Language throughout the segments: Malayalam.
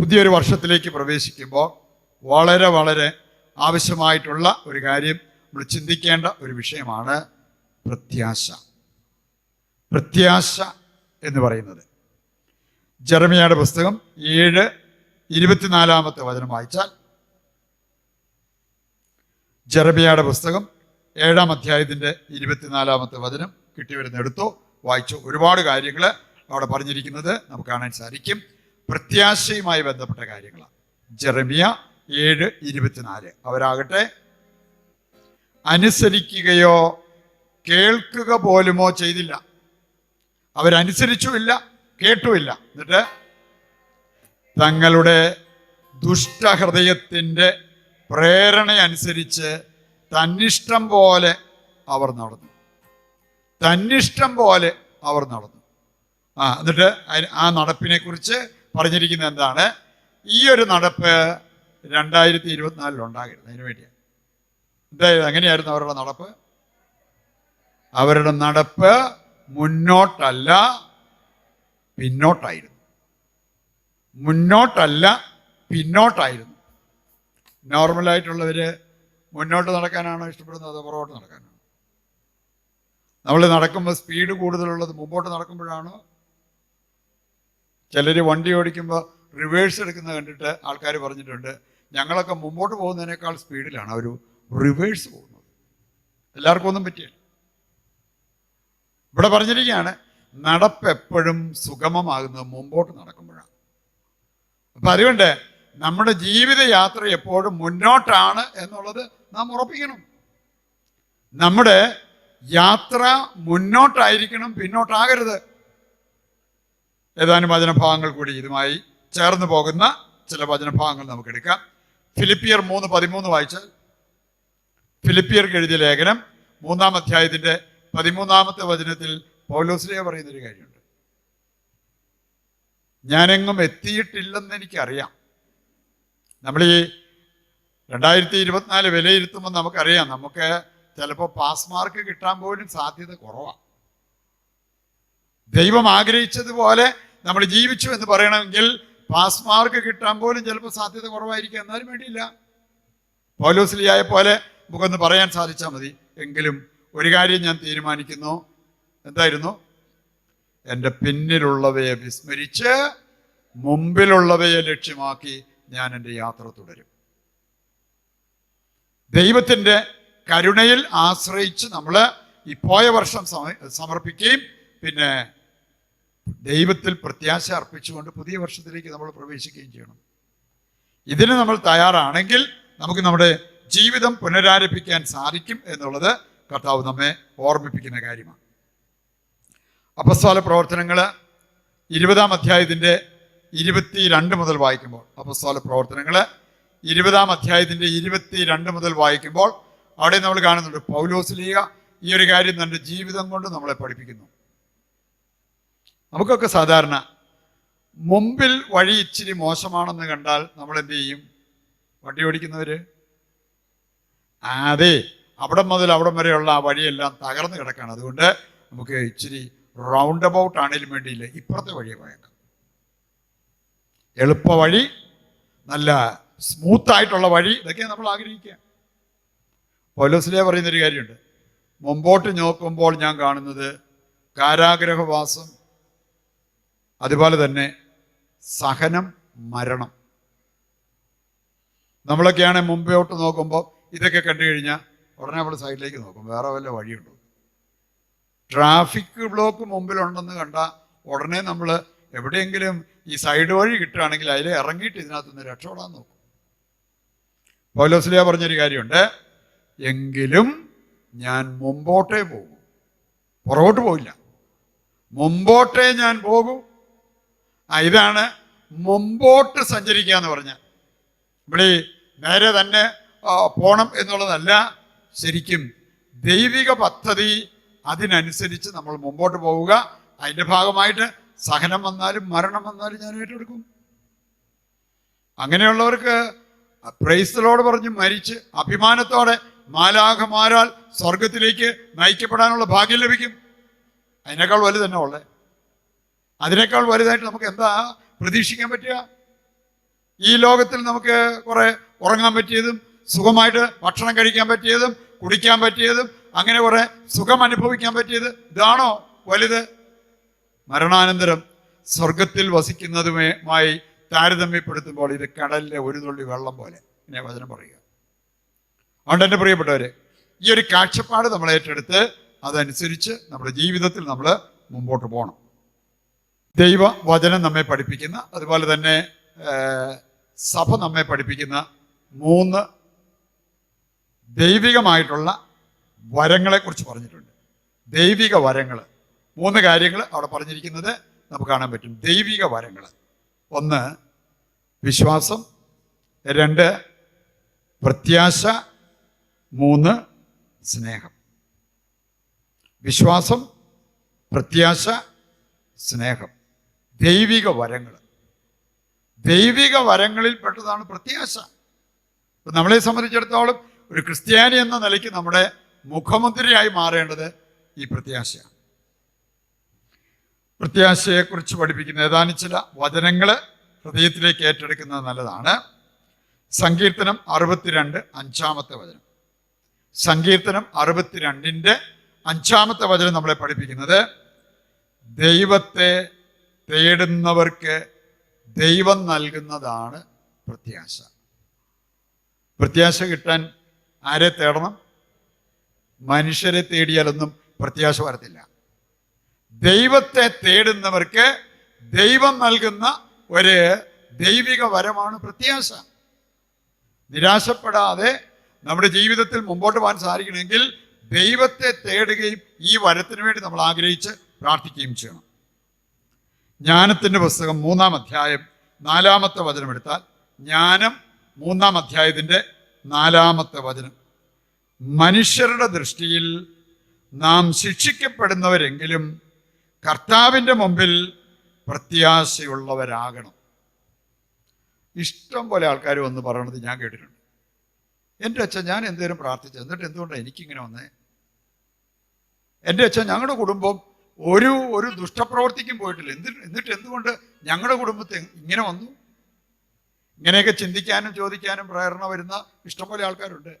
പുതിയൊരു വർഷത്തിലേക്ക് പ്രവേശിക്കുമ്പോൾ വളരെ വളരെ ആവശ്യമായിട്ടുള്ള ഒരു കാര്യം നമ്മൾ ചിന്തിക്കേണ്ട ഒരു വിഷയമാണ് പ്രത്യാശ. പ്രത്യാശ എന്ന് പറയുന്നത്. ജെറമിയയുടെ പുസ്തകം ഏഴ് ഇരുപത്തിനാലാമത്തെ വചനം വായിച്ചാൽ ജെറമിയയുടെ പുസ്തകം ഏഴാം അധ്യായത്തിന്റെ ഇരുപത്തിനാലാമത്തെ വചനം കിട്ടിയവരുന്ന് എടുത്തു വായിച്ചു ഒരുപാട് കാര്യങ്ങൾ അവിടെ പറഞ്ഞിരിക്കുന്നത് നമുക്ക് കാണാൻ സാധിക്കും. പ്രത്യാശയുമായി ബന്ധപ്പെട്ട കാര്യങ്ങളാണ്. ജെറമിയ ഏഴ് ഇരുപത്തിനാല്. അവരാകട്ടെ അനുസരിക്കുകയോ കേൾക്കുക പോലുമോ ചെയ്തില്ല. അവരനുസരിച്ചുമില്ല കേട്ടുമില്ല. എന്നിട്ട് തങ്ങളുടെ ദുഷ്ടഹൃദയത്തിന്റെ പ്രേരണയനുസരിച്ച് തന്നിഷ്ടം പോലെ അവർ നടന്നു. തന്നിഷ്ടം പോലെ അവർ നടന്നു. ആ എന്നിട്ട് ആ നടപ്പിനെ കുറിച്ച് പറഞ്ഞിരിക്കുന്നത് എന്താണ്? ഈ ഒരു നടപ്പ് രണ്ടായിരത്തി ഇരുപത്തിനാലിൽ ഉണ്ടാകരുത്. അതിനു വേണ്ടിയാണ് എന്തായാലും എങ്ങനെയായിരുന്നു അവരുടെ നടപ്പ്? അവരുടെ നടപ്പ് മുന്നോട്ടല്ല പിന്നോട്ടായിരുന്നു. മുന്നോട്ടല്ല പിന്നോട്ടായിരുന്നു. നോർമലായിട്ടുള്ളവർ മുന്നോട്ട് നടക്കാനാണോ ഇഷ്ടപ്പെടുന്നത്? അതോ പുറകോട്ട് നടക്കാനാണോ? നമ്മൾ നടക്കുമ്പോൾ സ്പീഡ് കൂടുതലുള്ളത് മുമ്പോട്ട് നടക്കുമ്പോഴാണോ? ചിലർ വണ്ടി ഓടിക്കുമ്പോൾ റിവേഴ്സ് എടുക്കുന്നത് കണ്ടിട്ട് ആൾക്കാർ പറഞ്ഞിട്ടുണ്ട് ഞങ്ങളൊക്കെ മുമ്പോട്ട് പോകുന്നതിനേക്കാൾ സ്പീഡിലാണ് അവർ റിവേഴ്സ് പോകുന്നത്. എല്ലാവർക്കും ഒന്നും പറ്റിയില്ല ഇവിടെ പറഞ്ഞിരിക്കുകയാണ് നടപ്പ് എപ്പോഴും സുഗമമാകുന്നത് മുമ്പോട്ട് നടക്കുമ്പോഴാണ്. അപ്പം അതുകൊണ്ട് നമ്മുടെ ജീവിതയാത്ര എപ്പോഴും മുന്നോട്ടാണ് എന്നുള്ളത് നാം ഉറപ്പിക്കണം. നമ്മുടെ യാത്ര മുന്നോട്ടായിരിക്കണം പിന്നോട്ടാകരുത്. ഏതാനും വചനഭാഗങ്ങൾ കൂടി ഇതുമായി ചേർന്ന് പോകുന്ന ചില വചനഭാഗങ്ങൾ നമുക്ക് എടുക്കാം ഫിലിപ്പിയർ മൂന്ന് പതിമൂന്ന് വായിച്ചാൽ ഫിലിപ്പിയർക്ക് എഴുതിയ ലേഖനം മൂന്നാം അധ്യായത്തിന്റെ പതിമൂന്നാമത്തെ വചനത്തിൽ പൗലോസ്ലിയ പറയുന്നൊരു കാര്യമുണ്ട്. ഞാനെങ്ങും എത്തിയിട്ടില്ലെന്ന് എനിക്കറിയാം. നമ്മൾ ഈ രണ്ടായിരത്തി ഇരുപത്തിനാല് വിലയിരുത്തുമ്പോൾ നമുക്കറിയാം. നമുക്ക് ചിലപ്പോൾ പാസ് മാർക്ക് കിട്ടാൻ പോലും സാധ്യത കുറവാണ് ദൈവം ആഗ്രഹിച്ചതുപോലെ നമ്മൾ ജീവിച്ചു എന്ന് പറയണമെങ്കിൽ പാസ് മാർക്ക് കിട്ടാൻ പോലും ചിലപ്പോൾ സാധ്യത കുറവായിരിക്കും. എന്നാലും വേണ്ടിയില്ല. പൗലോസ്ലിയായ പോലെ നമുക്കൊന്ന് പറയാൻ സാധിച്ചാൽ മതി. എങ്കിലും ഒരു കാര്യം ഞാൻ തീരുമാനിക്കുന്നു. എന്തായിരുന്നു? എന്റെ പിന്നിലുള്ളവയെ വിസ്മരിച്ച് മുമ്പിലുള്ളവയെ ലക്ഷ്യമാക്കി ഞാൻ എന്റെ യാത്ര തുടരും. ദൈവത്തിന്റെ കരുണയിൽ ആശ്രയിച്ച് നമ്മൾ ഈ പോയ വർഷം സമ- സമർപ്പിക്കുകയും പിന്നെ ദൈവത്തിൽ പ്രത്യാശ അർപ്പിച്ചുകൊണ്ട് പുതിയ വർഷത്തിലേക്ക് നമ്മൾ പ്രവേശിക്കുകയും ചെയ്യണം. ഇതിന് നമ്മൾ തയ്യാറാണെങ്കിൽ നമുക്ക് നമ്മുടെ ജീവിതം പുനരാരംഭിക്കാൻ സാധിക്കും എന്നുള്ളത് കർത്താവ് നമ്മെ ഓർമ്മിപ്പിക്കുന്ന കാര്യമാണ്. അപസ്വാല പ്രവർത്തനങ്ങൾ ഇരുപതാം അധ്യായത്തിന്റെ ഇരുപത്തി രണ്ട് മുതൽ വായിക്കുമ്പോൾ അപസ്വാല പ്രവർത്തനങ്ങൾ ഇരുപതാം അധ്യായത്തിന്റെ ഇരുപത്തി രണ്ട് മുതൽ വായിക്കുമ്പോൾ അവിടെ നമ്മൾ കാണുന്നുണ്ട് പൗലോസ്ലീയ ഈ ഒരു കാര്യം തന്റെ ജീവിതം കൊണ്ട് നമ്മളെ പഠിപ്പിക്കുന്നു. നമുക്കൊക്കെ സാധാരണ മുമ്പിൽ വഴി ഇച്ചിരി മോശമാണെന്ന് കണ്ടാൽ നമ്മൾ എന്ത് ചെയ്യും? വണ്ടി ഓടിക്കുന്നവര്? ആ, അതെ. അവിടെ മുതൽ അവിടം വരെയുള്ള ആ വഴിയെല്ലാം തകർന്നു കിടക്കുകയാണ് അതുകൊണ്ട് നമുക്ക് ഇച്ചിരി റൗണ്ട് അബൌട്ട് ആണെങ്കിലും വേണ്ടിയില്ല. ഇപ്പുറത്തെ വഴിയെ പോയേക്കാം. എളുപ്പ വഴി നല്ല സ്മൂത്ത് ആയിട്ടുള്ള വഴി ഇതൊക്കെയാണ് നമ്മൾ ആഗ്രഹിക്കുക. പൗലോസിലെ പറയുന്നൊരു കാര്യമുണ്ട്. മുമ്പോട്ട് നോക്കുമ്പോൾ ഞാൻ കാണുന്നത് കാരാഗ്രഹവാസം അതുപോലെ തന്നെ സഹനം മരണം. നമ്മളൊക്കെയാണ് മുമ്പോട്ട് നോക്കുമ്പോൾ ഇതൊക്കെ കണ്ടു കഴിഞ്ഞാൽ ഉടനെ നമ്മൾ സൈഡിലേക്ക് നോക്കും. വേറെ വല്ല വഴിയുണ്ടോ? ട്രാഫിക് ബ്ലോക്ക് മുമ്പിലുണ്ടെന്ന് കണ്ട ഉടനെ നമ്മൾ എവിടെയെങ്കിലും ഈ സൈഡ് വഴി കിട്ടുകയാണെങ്കിൽ അതിൽ ഇറങ്ങിയിട്ട് ഇതിനകത്തുനിന്ന് രക്ഷപ്പെടാൻ നോക്കും. പൗലോസ്ലിയ പറഞ്ഞൊരു കാര്യമുണ്ട്. എങ്കിലും ഞാൻ മുമ്പോട്ടേ പോകും. പുറകോട്ട് പോയില്ല മുമ്പോട്ടേ ഞാൻ പോകൂ ആ ഇതാണ് മുമ്പോട്ട് സഞ്ചരിക്കുക എന്ന് പറഞ്ഞാൽ. ഇവിടെ നേരെ തന്നെ പോണം എന്നുള്ളതല്ല ശരിക്കും ദൈവിക പദ്ധതി അതിനനുസരിച്ച് നമ്മൾ മുമ്പോട്ട് പോവുക. അതിന്റെ ഭാഗമായിട്ട് സഹനം വന്നാലും മരണം വന്നാലും ഞാൻ ഏറ്റെടുക്കും. അങ്ങനെയുള്ളവർക്ക് പ്രൈസലോട് പറഞ്ഞ് മരിച്ച് അഭിമാനത്തോടെ മാലാഖമാരാൽ സ്വർഗത്തിലേക്ക് നയിക്കപ്പെടാനുള്ള ഭാഗ്യം ലഭിക്കും. അതിനേക്കാൾ വലുതന്നെ ഉള്ളത് അതിനേക്കാൾ വലുതായിട്ട് നമുക്ക് എന്താ പ്രതീക്ഷിക്കാൻ പറ്റുക? ഈ ലോകത്തിൽ നമുക്ക് കുറെ ഉറങ്ങാൻ പറ്റിയതും സുഖമായിട്ട് ഭക്ഷണം കഴിക്കാൻ പറ്റിയതും കുടിക്കാൻ പറ്റിയതും അങ്ങനെ കുറെ സുഖം അനുഭവിക്കാൻ പറ്റിയത് ഇതാണോ വലുത്? മരണാനന്തരം സ്വർഗത്തിൽ വസിക്കുന്നതുമായി താരതമ്യപ്പെടുത്തുമ്പോൾ ഇത് കടലിലെ ഒരു തുള്ളി വെള്ളം പോലെ ഇങ്ങനെ വചനം പറയുക. അതുകൊണ്ട് എന്റെ പ്രിയപ്പെട്ടവരെ ഈ ഒരു കാഴ്ചപ്പാട് നമ്മൾ ഏറ്റെടുത്ത് അതനുസരിച്ച് നമ്മുടെ ജീവിതത്തിൽ നമ്മൾ മുമ്പോട്ട് പോകണം. ദൈവ വചനം നമ്മെ പഠിപ്പിക്കുന്ന അതുപോലെ തന്നെ സഭ നമ്മെ പഠിപ്പിക്കുന്ന മൂന്ന് ദൈവികമായിട്ടുള്ള വരങ്ങളെക്കുറിച്ച് പറഞ്ഞിട്ടുണ്ട്. ദൈവിക വരങ്ങൾ മൂന്ന് കാര്യങ്ങൾ അവിടെ പറഞ്ഞിരിക്കുന്നത് നമുക്ക് കാണാൻ പറ്റും. ദൈവിക വരങ്ങൾ ഒന്ന് വിശ്വാസം. രണ്ട് പ്രത്യാശ. മൂന്ന് സ്നേഹം. വിശ്വാസം പ്രത്യാശ സ്നേഹം. ദൈവിക വരങ്ങൾ ദൈവിക വരങ്ങളിൽ പെട്ടതാണ് പ്രത്യാശ. ഇപ്പം നമ്മളെ സംബന്ധിച്ചിടത്തോളം ഒരു ക്രിസ്ത്യാനി എന്ന നിലയ്ക്ക് നമ്മുടെ മുഖമുദ്രയായി മാറേണ്ടത് ഈ പ്രത്യാശയാണ്. പ്രത്യാശയെക്കുറിച്ച് പഠിപ്പിക്കുന്ന ഏതാനും ചില വചനങ്ങൾ ഹൃദയത്തിലേക്ക് ഏറ്റെടുക്കുന്നത് നല്ലതാണ്. സങ്കീർത്തനം അറുപത്തിരണ്ട് അഞ്ചാമത്തെ വചനം. സങ്കീർത്തനം അറുപത്തിരണ്ടിന്റെ അഞ്ചാമത്തെ വചനം നമ്മളെ പഠിപ്പിക്കുന്നത് ദൈവത്തെ തേടുന്നവർക്ക് ദൈവം നൽകുന്നതാണ് പ്രത്യാശ. പ്രത്യാശ കിട്ടാൻ ആരെ തേടണം? മനുഷ്യരെ തേടിയാലൊന്നും പ്രത്യാശ വരത്തില്ല. ദൈവത്തെ തേടുന്നവർക്ക് ദൈവം നൽകുന്ന ഒരു ദൈവിക വരമാണ് പ്രത്യാശ. നിരാശപ്പെടാതെ നമ്മുടെ ജീവിതത്തിൽ മുമ്പോട്ട് പോകാൻ സാധിക്കണമെങ്കിൽ ദൈവത്തെ തേടുകയും ഈ വരത്തിന് വേണ്ടി നമ്മൾ ആഗ്രഹിച്ച് പ്രാർത്ഥിക്കുകയും ചെയ്യണം. ജ്ഞാനത്തിന്റെ പുസ്തകം മൂന്നാം അധ്യായം നാലാമത്തെ വചനം എടുത്താൽ ജ്ഞാനം മൂന്നാം അധ്യായത്തിന്റെ നാലാമത്തെ വചനം. മനുഷ്യരുടെ ദൃഷ്ടിയിൽ നാം ശിക്ഷിക്കപ്പെടുന്നവരെങ്കിലും കർത്താവിന്റെ മുമ്പിൽ പ്രത്യാശയുള്ളവരാകണം. ഇഷ്ടം പോലെ ആൾക്കാർ വന്ന് പറയണത് ഞാൻ കേട്ടിട്ടുണ്ട്. എന്റെ അച്ഛൻ ഞാൻ എന്തേലും പ്രാർത്ഥിച്ചു എന്നിട്ട് എന്തുകൊണ്ടാണ് എനിക്കിങ്ങനെ വന്നേ? എന്റെ അച്ഛൻ ഞങ്ങളുടെ കുടുംബം ഒരു ഒരു ദുഷ്ടപ്രവർത്തിക്കും പോയിട്ടില്ല. എന്നിട്ട് എന്നിട്ട് എന്തുകൊണ്ട് ഞങ്ങളുടെ കുടുംബത്തെ ഇങ്ങനെ വന്നു? ഇങ്ങനെയൊക്കെ ചിന്തിക്കാനും ചോദിക്കാനും പ്രേരണ വരുന്ന ഇഷ്ടംപോലെ ആൾക്കാരുണ്ട്.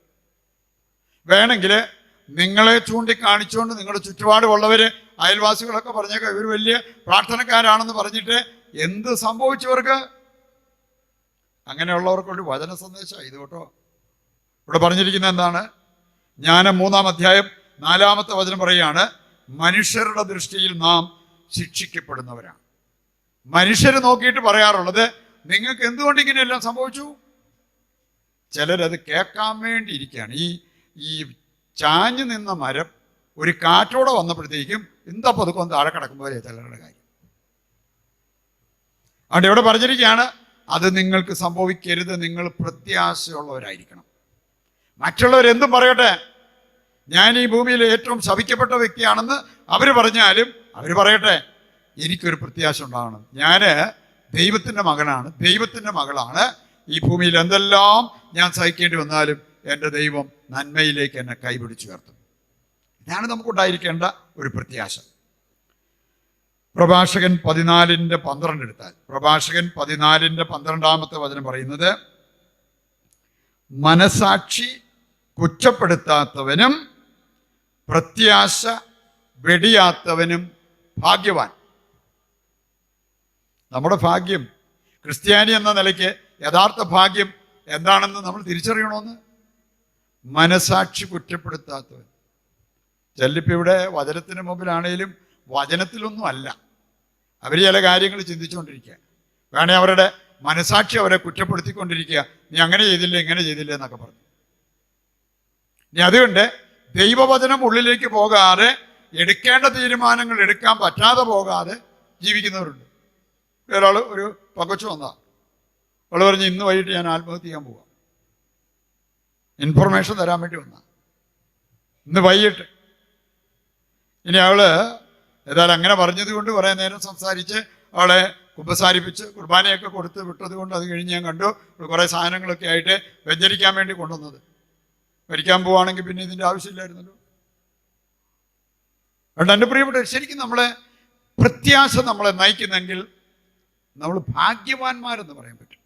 വേണമെങ്കിൽ നിങ്ങളെ ചൂണ്ടിക്കാണിച്ചുകൊണ്ട് നിങ്ങളുടെ ചുറ്റുപാടുമുള്ളവർ അയൽവാസികളൊക്കെ പറഞ്ഞേക്കാം ഇവർ വലിയ പ്രാർത്ഥനക്കാരാണെന്ന് പറഞ്ഞിട്ട് എന്ത് സംഭവിച്ചവർക്ക് അങ്ങനെയുള്ളവർക്കൊരു വചന സന്ദേശം ഇത് കേട്ടോ. ഇവിടെ പറഞ്ഞിരിക്കുന്ന എന്താണ്? ഞാൻ മൂന്നാം അധ്യായം നാലാമത്തെ വചനം പറയുകയാണ് മനുഷ്യരുടെ ദൃഷ്ടിയിൽ നാം ശിക്ഷിക്കപ്പെടുന്നവരാണ്. മനുഷ്യർ നോക്കിയിട്ട് പറയാറുള്ളത് നിങ്ങൾക്ക് എന്തുകൊണ്ട് ഇങ്ങനെയെല്ലാം സംഭവിച്ചു? ചിലരത് കേൾക്കാൻ വേണ്ടി ഇരിക്കുകയാണ് ഈ ഈ ചാഞ്ഞു നിന്ന മരം ഒരു കാറ്റോടെ വന്നപ്പോഴത്തേക്കും എന്താ പതുക്കം താഴെ കിടക്കുമ്പോൾ ചിലരുടെ കാര്യം. അവിടെ ഇവിടെ പറഞ്ഞിരിക്കുകയാണ് അത് നിങ്ങൾക്ക് സംഭവിക്കരുത്. നിങ്ങൾ പ്രത്യാശയുള്ളവരായിരിക്കണം. മറ്റുള്ളവരെന്തും പറയട്ടെ ഞാൻ ഈ ഭൂമിയിൽ ഏറ്റവും ശവിക്കപ്പെട്ട വ്യക്തിയാണെന്ന് അവർ പറഞ്ഞാലും അവർ പറയട്ടെ എനിക്കൊരു പ്രത്യാശ ഉണ്ടാകണം ഞാൻ ദൈവത്തിന്റെ മകനാണ് ദൈവത്തിന്റെ മകളാണ്. ഈ ഭൂമിയിൽ എന്തെല്ലാം ഞാൻ സഹിക്കേണ്ടി വന്നാലും എന്റെ ദൈവം നന്മയിലേക്ക് എന്നെ കൈപിടിച്ചു ഉയർത്തും. ഇതാണ് നമുക്കുണ്ടായിരിക്കേണ്ട ഒരു പ്രത്യാശ. പ്രഭാഷകൻ പതിനാലിന്റെ പന്ത്രണ്ട് എടുത്താൽ പ്രഭാഷകൻ പതിനാലിന്റെ പന്ത്രണ്ടാമത്തെ വചനം പറയുന്നത് മനസാക്ഷി കുറ്റപ്പെടുത്താത്തവനും പ്രത്യാശ വെടിയാത്തവനും ഭാഗ്യവാൻ. നമ്മുടെ ഭാഗ്യം ക്രിസ്ത്യാനി എന്ന നിലയ്ക്ക് യഥാർത്ഥ ഭാഗ്യം എന്താണെന്ന് നമ്മൾ തിരിച്ചറിയണമെന്ന് മനസാക്ഷി കുറ്റപ്പെടുത്താത്തവൻ. ചെല്ലിപ്പ് ഇവിടെ വചനത്തിന് മുമ്പിലാണേലും വചനത്തിലൊന്നും അല്ല. അവർ ചില കാര്യങ്ങൾ ചിന്തിച്ചുകൊണ്ടിരിക്കുക വേണേ അവരുടെ മനസാക്ഷി അവരെ കുറ്റപ്പെടുത്തിക്കൊണ്ടിരിക്കുക. നീ അങ്ങനെ ചെയ്തില്ല ഇങ്ങനെ ചെയ്തില്ല എന്നൊക്കെ പറഞ്ഞു. ഇനി അതുകൊണ്ട് ദൈവവചനം ഉള്ളിലേക്ക് പോകാതെ എടുക്കേണ്ട തീരുമാനങ്ങൾ എടുക്കാൻ പറ്റാതെ പോകാതെ ജീവിക്കുന്നവരുണ്ട്. ഒരാൾ ഒരു പകച്ചു വന്നാ. അവൾ പറഞ്ഞ് ഇന്ന് വൈകിട്ട് ഞാൻ ആത്മഹത്യ ചെയ്യാൻ പോവാം. ഇൻഫർമേഷൻ തരാൻ വേണ്ടി വന്ന. ഇന്ന് വൈകിട്ട്. ഇനി അവൾ ഏതായാലും അങ്ങനെ പറഞ്ഞത് കൊണ്ട് കുറേ നേരം സംസാരിച്ച് അവളെ കുമ്പസാരിപ്പിച്ച് കുർബാനയൊക്കെ കൊടുത്ത് വിട്ടത് കൊണ്ട് അത് കഴിഞ്ഞ് ഞാൻ കണ്ടു. കുറേ സാധനങ്ങളൊക്കെ ആയിട്ട് വ്യഞ്ചരിക്കാൻ വേണ്ടി കൊണ്ടുവന്നത്. മരിക്കാൻ പോവാണെങ്കിൽ പിന്നെ ഇതിന്റെ ആവശ്യമില്ലായിരുന്നല്ലോ. അതുകൊണ്ട് എന്റെ പ്രിയപ്പെട്ട ശരിക്കും നമ്മളെ പ്രത്യാശ നമ്മളെ നയിക്കുന്നെങ്കിൽ നമ്മൾ ഭാഗ്യവാന്മാരെന്ന് പറയാൻ പറ്റും.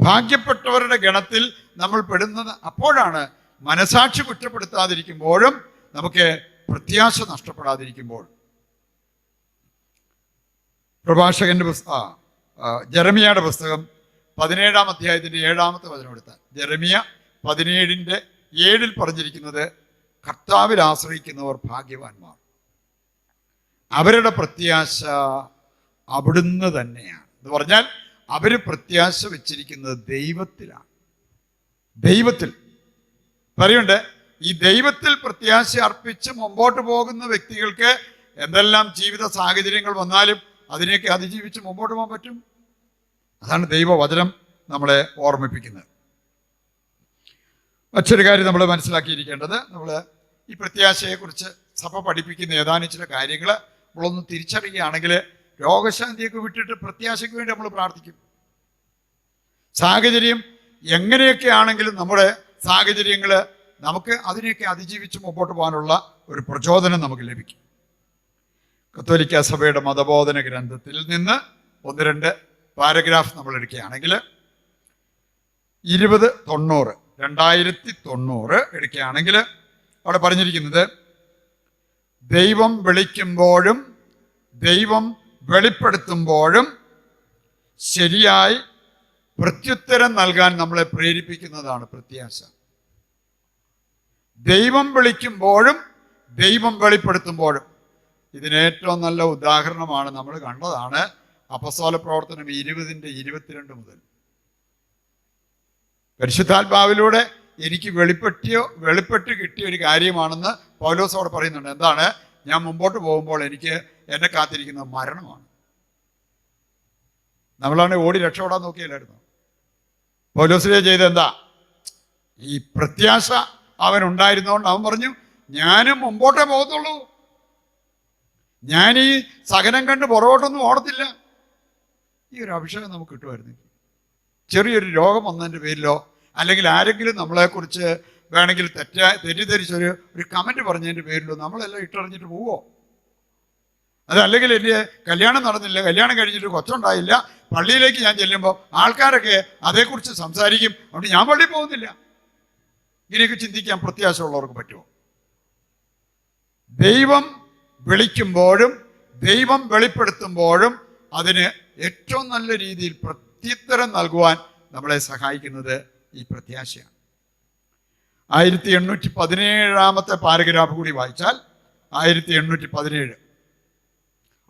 ഭാഗ്യപ്പെട്ടവരുടെ ഗണത്തിൽ നമ്മൾ പെടുന്നത് അപ്പോഴാണ് മനസാക്ഷി കുറ്റപ്പെടുത്താതിരിക്കുമ്പോഴും നമുക്ക് പ്രത്യാശ നഷ്ടപ്പെടാതിരിക്കുമ്പോൾ. പ്രഭാഷകന്റെ പുസ്തക ജെറമിയയുടെ പുസ്തകം പതിനേഴാം അധ്യായത്തിന്റെ ഏഴാമത്തെ വചനം എടുത്ത ജെറമിയ പതിനേഴിന്റെ ഏഴിൽ പറഞ്ഞിരിക്കുന്നത് കർത്താവിൽ ആശ്രയിക്കുന്നവർ ഭാഗ്യവാന്മാർ. അവരുടെ പ്രത്യാശ അവിടുന്ന് തന്നെയാണ്. എന്ന് പറഞ്ഞാൽ അവർ പ്രത്യാശ വെച്ചിരിക്കുന്നത് ദൈവത്തിലാണ്. ദൈവത്തിൽ. പറയുണ്ട് ഈ ദൈവത്തിൽ പ്രത്യാശ അർപ്പിച്ച് മുമ്പോട്ട് പോകുന്ന വ്യക്തികൾക്ക് എന്തെല്ലാം ജീവിത സാഹചര്യങ്ങൾ വന്നാലും അതിനെയൊക്കെ അതിജീവിച്ച് മുമ്പോട്ട് പോകാൻ പറ്റും? അതാണ് ദൈവവചനം നമ്മളെ ഓർമ്മിപ്പിക്കുന്നത്. മറ്റൊരു കാര്യം നമ്മൾ മനസ്സിലാക്കിയിരിക്കേണ്ടത് നമ്മൾ ഈ പ്രത്യാശയെക്കുറിച്ച് സഭ പഠിപ്പിക്കുന്ന ഏതാനും ചില കാര്യങ്ങൾ നമ്മളൊന്ന് തിരിച്ചറിയുകയാണെങ്കിൽ രോഗശാന്തിയൊക്കെ വിട്ടിട്ട് പ്രത്യാശയ്ക്ക് വേണ്ടി നമ്മൾ പ്രാർത്ഥിക്കും. സാഹചര്യം എങ്ങനെയൊക്കെ ആണെങ്കിലും നമ്മുടെ സാഹചര്യങ്ങൾ നമുക്ക് അതിനെയൊക്കെ അതിജീവിച്ച് മുമ്പോട്ട് പോകാനുള്ള ഒരു പ്രചോദനം നമുക്ക് ലഭിക്കും. കത്തോലിക്ക സഭയുടെ മതബോധന ഗ്രന്ഥത്തിൽ നിന്ന് ഒന്ന് രണ്ട് പാരഗ്രാഫ് നമ്മൾ എടുക്കുകയാണെങ്കിൽ ഇരുപത് തൊണ്ണൂറ് രണ്ടായിരത്തി തൊണ്ണൂറ് എടുക്കുകയാണെങ്കിൽ അവിടെ പറഞ്ഞിരിക്കുന്നത് ദൈവം വിളിക്കുമ്പോഴും ദൈവം വെളിപ്പെടുത്തുമ്പോഴും ശരിയായി പ്രത്യുത്തരം നൽകാൻ നമ്മളെ പ്രേരിപ്പിക്കുന്നതാണ് പ്രത്യാശ. ദൈവം വിളിക്കുമ്പോഴും ദൈവം വെളിപ്പെടുത്തുമ്പോഴും. ഇതിന് ഏറ്റവും നല്ല ഉദാഹരണമാണ് നമ്മൾ കണ്ടതാണ് അപസോല പ്രവർത്തനം ഇരുപതിന്റെ ഇരുപത്തിരണ്ട് മുതൽ. പരിശുദ്ധാത്മാവിലൂടെ എനിക്ക് വെളിപ്പെട്ടിയോ വെളിപ്പെട്ട് കിട്ടിയ ഒരു കാര്യമാണെന്ന് പൗലോസ് പറയുന്നുണ്ട്. എന്താണ്? ഞാൻ മുമ്പോട്ട് പോകുമ്പോൾ എനിക്ക് എന്നെ കാത്തിരിക്കുന്ന മരണമാണ്. നമ്മളാണ് ഓടി രക്ഷപ്പെടാൻ നോക്കിയില്ലായിരുന്നു? പൗലോസിലെ ചെയ്ത് എന്താ? ഈ പ്രത്യാശ അവൻ ഉണ്ടായിരുന്നോണ്ട് അവൻ പറഞ്ഞു ഞാനും മുമ്പോട്ടേ പോകത്തുള്ളൂ ഞാൻ ഈ സഹനം കണ്ട് പുറകോട്ടൊന്നും ഓടത്തില്ല. ഈ ഒരു അഭിഷേകം നമുക്ക് കിട്ടുമായിരുന്നു ചെറിയൊരു രോഗം വന്നതിന്റെ പേരിലോ അല്ലെങ്കിൽ ആരെങ്കിലും നമ്മളെക്കുറിച്ച് വേണമെങ്കിൽ തെറ്റാ തെറ്റിദ്ധരിച്ചൊരു ഒരു കമന്റ് പറഞ്ഞതിന്റെ പേരിലോ നമ്മളെല്ലാം ഇട്ടറിഞ്ഞിട്ട് പോവോ? അതല്ലെങ്കിൽ എന്റെ കല്യാണം നടന്നില്ല കല്യാണം കഴിഞ്ഞിട്ട് കൊച്ചുണ്ടായില്ല പള്ളിയിലേക്ക് ഞാൻ ചെല്ലുമ്പോൾ ആൾക്കാരൊക്കെ അതേക്കുറിച്ച് സംസാരിക്കും അതുകൊണ്ട് ഞാൻ പള്ളിയിൽ പോകുന്നില്ല. ഇങ്ങനെയൊക്കെ ചിന്തിക്കാൻ പ്രത്യാശമുള്ളവർക്ക് പറ്റുമോ? ദൈവം വിളിക്കുമ്പോഴും ദൈവം വെളിപ്പെടുത്തുമ്പോഴും അതിന് ഏറ്റവും നല്ല രീതിയിൽ പ്രത്യുത്തരം നൽകുവാൻ നമ്മളെ സഹായിക്കുന്നത് ഈ പ്രത്യാശയാണ്. ആയിരത്തി എണ്ണൂറ്റി പതിനേഴാമത്തെ പാരഗ്രാഫ് കൂടി വായിച്ചാൽ ആയിരത്തി എണ്ണൂറ്റി പതിനേഴ്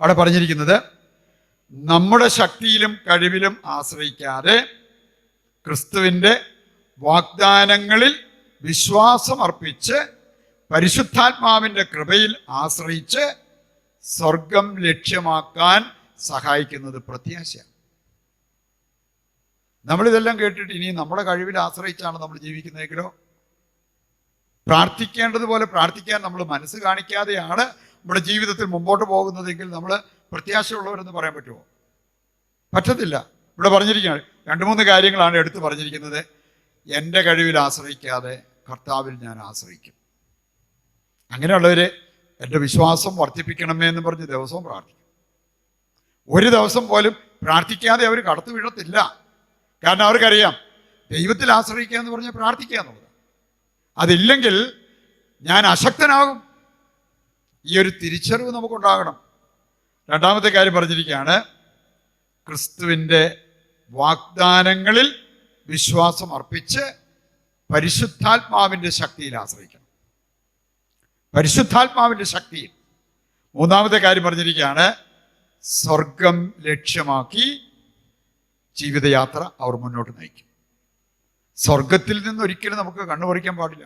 അവിടെ പറഞ്ഞിരിക്കുന്നത് നമ്മുടെ ശക്തിയിലും കഴിവിലും ആശ്രയിക്കാതെ ക്രിസ്തുവിന്റെ വാഗ്ദാനങ്ങളിൽ വിശ്വാസമർപ്പിച്ച് പരിശുദ്ധാത്മാവിന്റെ കൃപയിൽ ആശ്രയിച്ച് സ്വർഗം ലക്ഷ്യമാക്കാൻ സഹായിക്കുന്നത് പ്രത്യാശയാണ്. നമ്മളിതെല്ലാം കേട്ടിട്ട് ഇനി നമ്മുടെ കഴിവിൽ ആശ്രയിച്ചാണ് നമ്മൾ ജീവിക്കുന്നതെങ്കിലോ? പ്രാർത്ഥിക്കേണ്ടതുപോലെ പ്രാർത്ഥിക്കാൻ നമ്മൾ മനസ്സ് കാണിക്കാതെയാണ് നമ്മുടെ ജീവിതത്തിൽ മുമ്പോട്ട് പോകുന്നതെങ്കിൽ നമ്മൾ പ്രത്യാശയുള്ളവരെന്ന് പറയാൻ പറ്റുമോ? പറ്റത്തില്ല. ഇവിടെ പറഞ്ഞിരിക്കുകയാണ്. രണ്ട് മൂന്ന് കാര്യങ്ങളാണ് എടുത്തു പറഞ്ഞിരിക്കുന്നത്. എന്റെ കഴിവിൽ ആശ്രയിക്കാതെ കർത്താവിൽ ഞാൻ ആശ്രയിക്കും. അങ്ങനെയുള്ളവർ എന്റെ വിശ്വാസം വർദ്ധിപ്പിക്കണമേ എന്ന് പറഞ്ഞ് ദിവസവും പ്രാർത്ഥിക്കും. ഒരു ദിവസം പോലും പ്രാർത്ഥിക്കാതെ അവർ കടത്തു വീഴത്തില്ല കാരണം അവർക്കറിയാം ദൈവത്തിൽ ആശ്രയിക്കുക എന്ന് പറഞ്ഞാൽ പ്രാർത്ഥിക്കുക എന്നുള്ളത്. അതില്ലെങ്കിൽ ഞാൻ അശക്തനാകും. ഈ ഒരു തിരിച്ചറിവ് നമുക്കുണ്ടാകണം. രണ്ടാമത്തെ കാര്യം പറഞ്ഞിരിക്കുകയാണ് ക്രിസ്തുവിന്റെ വാഗ്ദാനങ്ങളിൽ വിശ്വാസം അർപ്പിച്ച് പരിശുദ്ധാത്മാവിന്റെ ശക്തിയിൽ ആശ്രയിക്കണം. പരിശുദ്ധാത്മാവിന്റെ ശക്തിയിൽ. മൂന്നാമത്തെ കാര്യം പറഞ്ഞിരിക്കുകയാണ് സ്വർഗം ലക്ഷ്യമാക്കി ജീവിതയാത്ര അവർ മുന്നോട്ട് നയിക്കും. സ്വർഗത്തിൽ നിന്ന് ഒരിക്കലും നമുക്ക് കണ്ണുപറിക്കാൻ പാടില്ല.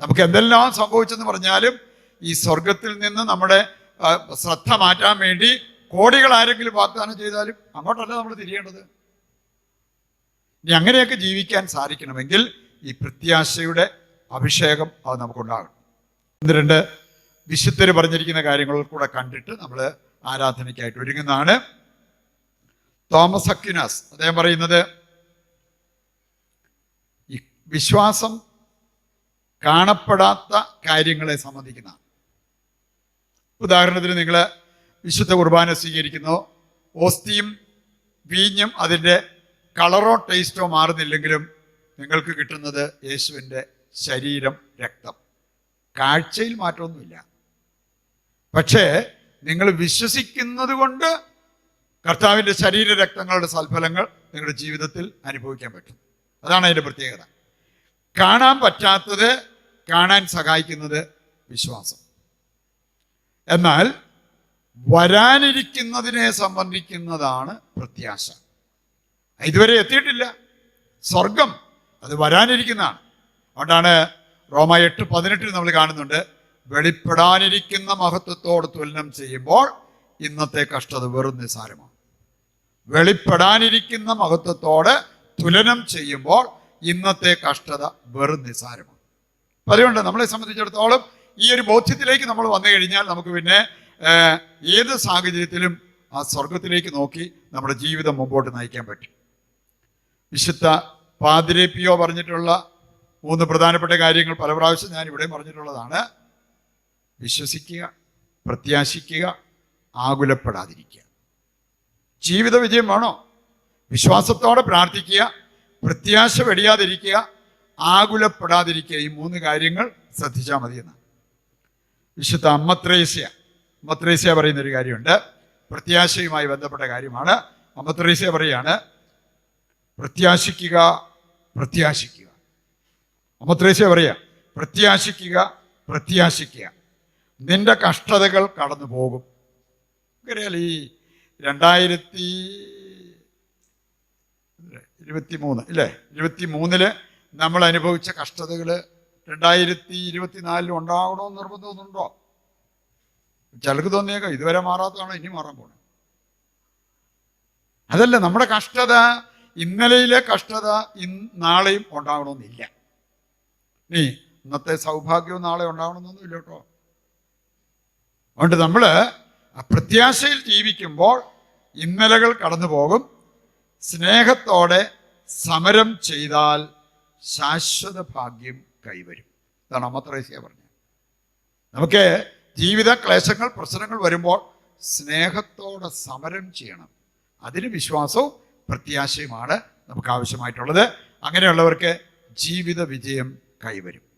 നമുക്ക് എന്തെല്ലാം സംഭവിച്ചെന്ന് പറഞ്ഞാലും ഈ സ്വർഗത്തിൽ നിന്ന് നമ്മുടെ ശ്രദ്ധ മാറ്റാൻ വേണ്ടി കോടികൾ ആരെങ്കിലും വാഗ്ദാനം ചെയ്താലും അങ്ങോട്ടല്ല നമ്മൾ തിരിയേണ്ടത്. ഇനി അങ്ങനെയൊക്കെ ജീവിക്കാൻ സാധിക്കണമെങ്കിൽ ഈ പ്രത്യാശയുടെ അഭിഷേകം അത് നമുക്കുണ്ടാകണം. ഒന്ന് രണ്ട് വിശുദ്ധര് പറഞ്ഞിരിക്കുന്ന കാര്യങ്ങൾ കൂടെ കണ്ടിട്ട് നമ്മൾ ആരാധനയ്ക്കായിട്ട് ഒരുങ്ങുന്നതാണ്. തോമസ് അക്യുനാസ് അദ്ദേഹം പറയുന്നത് ഈ വിശ്വാസം കാണപ്പെടാത്ത കാര്യങ്ങളെ സംബന്ധിക്കുന്ന. ഉദാഹരണത്തിന് നിങ്ങൾ വിശുദ്ധ കുർബാന സ്വീകരിക്കുന്നു ഓസ്തിയും വീഞ്ഞും അതിന്റെ കളറോ ടേസ്റ്റോ മാറുന്നില്ലെങ്കിലും നിങ്ങൾക്ക് കിട്ടുന്നത് യേശുവിന്റെ ശരീരം രക്തം. കാഴ്ചയിൽ മാറ്റമൊന്നുമില്ല. പക്ഷേ നിങ്ങൾ വിശ്വസിക്കുന്നത് കൊണ്ട് കർത്താവിന്റെ ശരീര രക്തങ്ങളുടെ സൽഫലങ്ങൾ നിങ്ങളുടെ ജീവിതത്തിൽ അനുഭവിക്കാൻ പറ്റും. അതാണ് അതിന്റെ പ്രത്യേകത. കാണാൻ പറ്റാത്തത് കാണാൻ സഹായിക്കുന്നത് വിശ്വാസം. എന്നാൽ വരാനിരിക്കുന്നതിനെ സംബന്ധിക്കുന്നതാണ് പ്രത്യാശ. ഇതുവരെ എത്തിയിട്ടില്ല. സ്വർഗം അത് വരാനിരിക്കുന്നതാണ്. അതുകൊണ്ടാണ് റോമ എട്ട് പതിനെട്ടിൽ നമ്മൾ കാണുന്നുണ്ട് വെളിപ്പെടാനിരിക്കുന്ന മഹത്വത്തോട് തുലനം ചെയ്യുമ്പോൾ ഇന്നത്തെ കഷ്ടത വെറും നിസാരമാണ് വെളിപ്പെടാനിരിക്കുന്ന മഹത്വത്തോട് തുലനം ചെയ്യുമ്പോൾ ഇന്നത്തെ കഷ്ടത വെറും നിസാരമാണ് അപ്പൊ അതുകൊണ്ട് നമ്മളെ സംബന്ധിച്ചിടത്തോളം ഈ ഒരു ബോധ്യത്തിലേക്ക് നമ്മൾ വന്നു കഴിഞ്ഞാൽ നമുക്ക് പിന്നെ ഏത് സാഹചര്യത്തിലും ആ സ്വർഗത്തിലേക്ക് നോക്കി നമ്മുടെ ജീവിതം മുമ്പോട്ട് നയിക്കാൻ പറ്റും. വിശുദ്ധ പാതിരേപ്പിയോ പറഞ്ഞിട്ടുള്ള മൂന്ന് പ്രധാനപ്പെട്ട കാര്യങ്ങൾ പല പ്രാവശ്യം ഞാൻ ഇവിടെ പറഞ്ഞിട്ടുള്ളതാണ്. വിശ്വസിക്കുക പ്രത്യാശിക്കുക ആകുലപ്പെടാതിരിക്കുക. ജീവിത വിജയം വേണോ വിശ്വാസത്തോടെ പ്രാർത്ഥിക്കുക പ്രത്യാശ വെടിയാതിരിക്കുക ആകുലപ്പെടാതിരിക്കുക. ഈ മൂന്ന് കാര്യങ്ങൾ ശ്രദ്ധിച്ചാൽ മതി എന്നാണ് വിശുദ്ധ അമ്മത്രേസ്യ അമ്മത്രേസ്യ പറയുന്ന ഒരു കാര്യമുണ്ട്. പ്രത്യാശയുമായി ബന്ധപ്പെട്ട കാര്യമാണ്. അമ്മത്രേസ്യ പറയാണ് പ്രത്യാശിക്കുക പ്രത്യാശിക്കുക. അമ്മത്രേസ്യ പറയാ പ്രത്യാശിക്കുക പ്രത്യാശിക്കുക. നിന്റെ കഷ്ടതകൾ കടന്നു പോകും നമുക്കറിയാലോ ഈ രണ്ടായിരത്തി ഇരുപത്തി മൂന്ന് ഇല്ലേ? ഇരുപത്തി മൂന്നിൽ നമ്മൾ അനുഭവിച്ച കഷ്ടതകൾ രണ്ടായിരത്തി ഇരുപത്തിനാലിൽ ഉണ്ടാകണമെന്ന് നിർബന്ധമൊന്നുണ്ടോ ചിലർക്ക് തോന്നിയേക്കാം ഇതുവരെ മാറാത്തതാണോ ഇനി മാറാൻ പോണേ. അതല്ല നമ്മുടെ കഷ്ടത ഇന്നലെയിലെ കഷ്ടത ഇന്ന് നാളെയും ഉണ്ടാകണമെന്നില്ല നീ ഇന്നത്തെ സൗഭാഗ്യവും നാളെ ഉണ്ടാകണമെന്നൊന്നുമില്ല കേട്ടോ. അതുകൊണ്ട് നമ്മൾ പ്രത്യാശയിൽ ജീവിക്കുമ്പോൾ ഇന്നലകൾ കടന്നു പോകും സ്നേഹത്തോടെ സമരം ചെയ്താൽ ശാശ്വത ഭാഗ്യം കൈവരും. ഇതാണ് അമ്മത്രേസ്യ പറഞ്ഞത്. നമുക്ക് ജീവിത ക്ലേശങ്ങൾ പ്രശ്നങ്ങൾ വരുമ്പോൾ സ്നേഹത്തോടെ സമരം ചെയ്യണം. അതിന് വിശ്വാസവും പ്രത്യാശയുമാണ് നമുക്ക് ആവശ്യമായിട്ടുള്ളത്. അങ്ങനെയുള്ളവർക്ക് ജീവിത വിജയം കൈവരും.